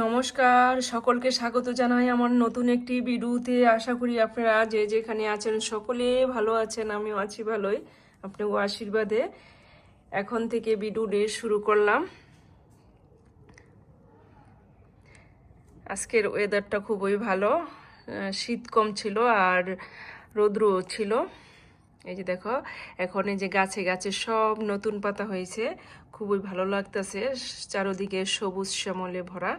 নমস্কার, সকলকে স্বাগত জানাই আমার নতুন একটি ভিডিওতে। আশা করি আপনারা যে যেখানে আছেন সকলে ভালো আছেন, আমিও আছি ভালোই আপনাকে আশীর্বাদে। এখন থেকে ভিডিও ডে শুরু করলাম। আজকের ওয়েদারটা খুবই ভালো। শীত কম ছিল আর রৌদ্র ছিল। এই যে দেখো, এখন এই যে গাছে গাছে সব নতুন পাতা হয়েছে। খুবই ভালো লাগতেছে। চারোদিকে সবুজ শ্যামলে ভরা।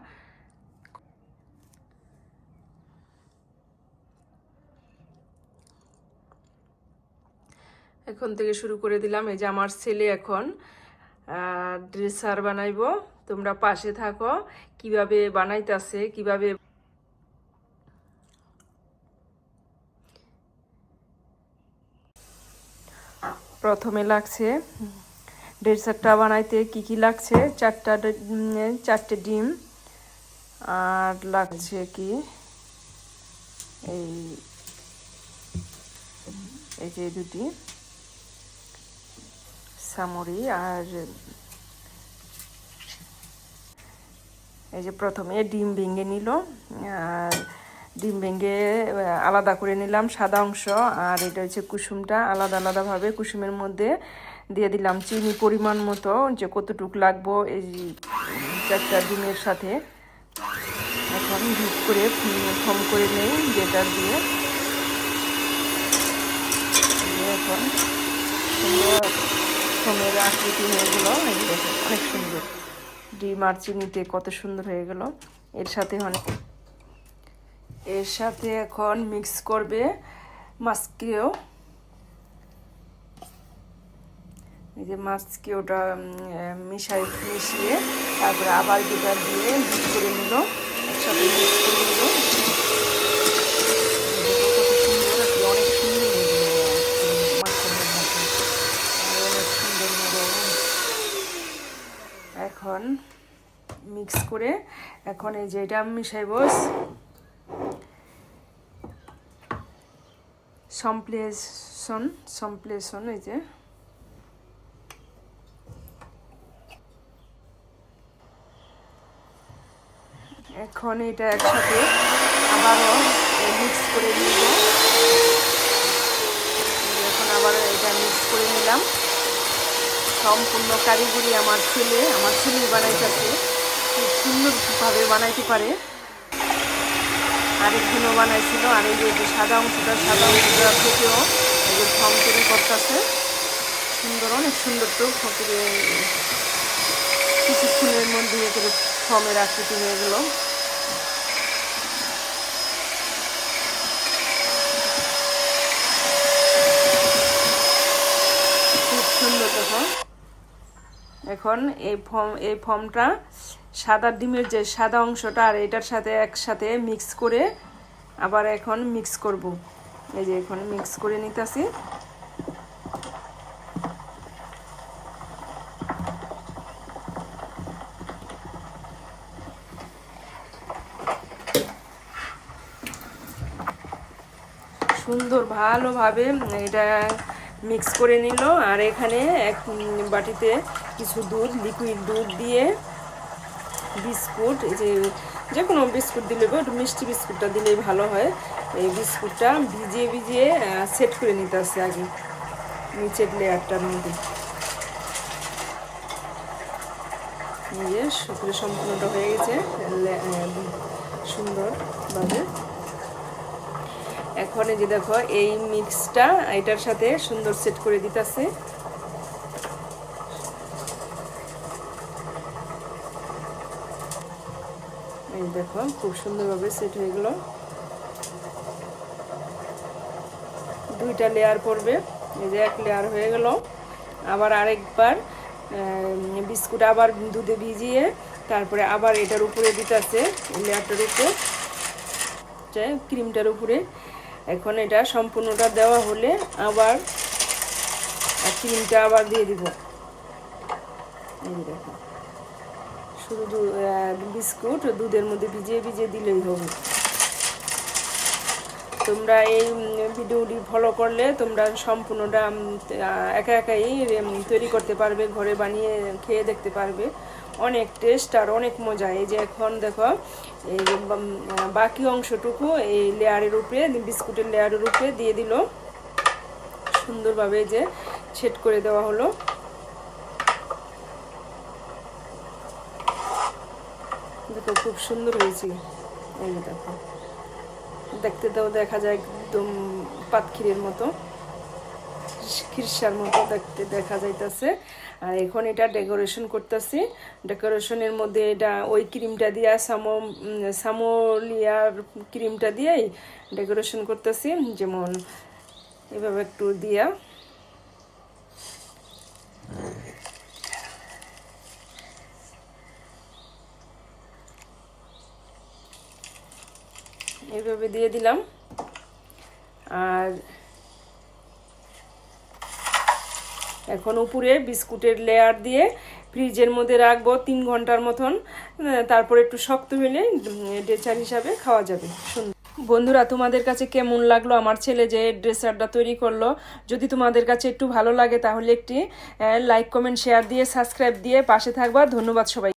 এখন থেকে শুরু করে দিলাম। এই যে আমার ছেলে এখন ড্রেসার বানাইবো। তোমরা পাশে থাকো। কীভাবে বানাইতাছে, কীভাবে প্রথমে লাগছে ডেসার্টটা বানাইতে কি কি লাগছে? চারটা চারটে ডিম। আর লাগছে কি? এই এই যে দুটি। সামরি আর এই যে প্রথমে ডিম ভেঙে নিল, আর ডিম ভেঙে আলাদা করে নিলাম সাদা অংশ, আর এটা হচ্ছে কুসুমটা, আলাদা আলাদাভাবে কুসুমের মধ্যে দিয়ে দিলাম চিনি পরিমাণ মতো, যে কতটুক লাগবো এই চারটা ডিমের সাথে। এখন হিট করে ফম করে নেই যেটা দিয়ে। এখন ফমের আকৃতি হয়ে গেলো। অনেক সুন্দর। ডিম আর চিনিতে কত সুন্দর হয়ে গেল। এর সাথে অনেক এর সাথে এখন মিক্স করবে মাছকেও এই যে মাছকে ওটা মিশাই মিশিয়ে তারপরে আবার যেটা দিয়ে মিক্স করে নিল। একসাথে মিক্স করে নিল অনেক সুন্দর হয়ে গেলো মাখনের মতো আর অনেক সুন্দর নরম এখন মিক্স করে এখন এই যে এটা মিশাইব সম্প্লেশন সম্প্লেশন এই যে। এখন এটা একসাথে আবারও মিক্স করে নিব এখন আবার এটা মিক্স করে নিলাম। সম্পূর্ণ কারিগরি আমার ছেলে আমার ছেলে বানাইতেছে খুব সুন্দরভাবে বানাইতে পারে। আরেকদিনও বানাইছিল, আর এই যে সাদা অংশটা সাদা অংশটা থেকেও এই যে ফর্ম তৈরি করতেছে। সুন্দর, অনেক সুন্দর তো ফকিরে কিছুক্ষণের মধ্যে করে ফর্মের আকৃতি হয়ে গেল। খুব সুন্দর তখন এখন এই ফর্ম, এই ফর্মটা সাদা ডিমের যে সাদা অংশটা আর এটার সাথে একসাথে মিক্স করে আবার এখন মিক্স করব। এই যে এখন মিক্স করে নিতেছি। সুন্দর ভালোভাবে এটা মিক্স করে নিল আর এখানে এক বাটিতে কিছু দুধ লিকুইড দুধ দিয়ে বিস্কুট, এই যে যে কোনো বিস্কুট দিলে একটু মিষ্টি বিস্কুটটা দিলেই ভালো হয়। এই বিস্কুটটা ভিজিয়ে ভিজিয়ে সেট করে নিতে আসছে আগে, নিচের লেয়ারটার মধ্যে। এই যে শুকনো সম্পূর্ণটা হয়ে গেছে সুন্দরভাবে এখন এই যে দেখো, এই মিক্সটা এটার সাথে সুন্দর সেট করে দিতেছে এই দেখো খুব সুন্দরভাবে সেট হয়ে গেল। দুইটা লেয়ার পড়বে, এই যে এক লেয়ার হয়ে গেল। আবার আরেকবার বিস্কুট আবার দুধে ভিজিয়ে, তারপরে আবার এটার উপরে দিতেছে লেয়ারটার উপর। ক্রিমটার উপরে। এখন এটা সম্পূর্ণটা দেওয়া হলে আবার ক্রিমটা আবার দিয়ে দিব। এই দেখো শুধু বিস্কুট, দুধের মধ্যে ভিজিয়ে ভিজিয়ে দিলেই হবে। তোমরা এই ভিডিওটি ফলো করলে তোমরা সম্পূর্ণটা একা একাই তৈরি করতে পারবে, ঘরে বানিয়ে খেয়ে দেখতে পারবে। অনেক টেস্ট আর অনেক মজা। এই যে এখন দেখো, এই বাকি অংশটুকু এই লেয়ারের উপরে, বিস্কুটের লেয়ারের উপরে দিয়ে দিল। সুন্দরভাবে যে ছেট করে দেওয়া হলো। দেখো, খুব সুন্দর হয়েছে। এই দেখো। দেখতে তো দেখা যায় একদম পাতখিরের মতো খিরসার মতো দেখতে দেখা যাইতেছে। আর এখন এটা ডেকোরেশন করতেছি। ডেকোরেশনের মধ্যে এটা ওই ক্রিমটা দিয়া, সামো সামোলিয়ার ক্রিমটা দিয়েই ডেকোরেশন করতেছি। যেমন এভাবে একটু দিয়া। এইভাবে দিয়ে দিলাম। আর এখন উপরে বিস্কুটের লেয়ার দিয়ে ফ্রিজের মধ্যে রাখব তিন ঘণ্টার মতন। তারপরে একটু শক্ত হলে ডেচার হিসাবে খাওয়া যাবে। সুন্দর। বন্ধুরা, তোমাদের কাছে কেমন লাগল? আমার ছেলে যে ড্রেসারটা তৈরি করল, যদি তোমাদের কাছে একটু ভালো লাগে, তাহলে একটি লাইক কমেন্ট শেয়ার দিয়ে সাবস্ক্রাইব দিয়ে পাশে থাকবা। ধন্যবাদ সবাই।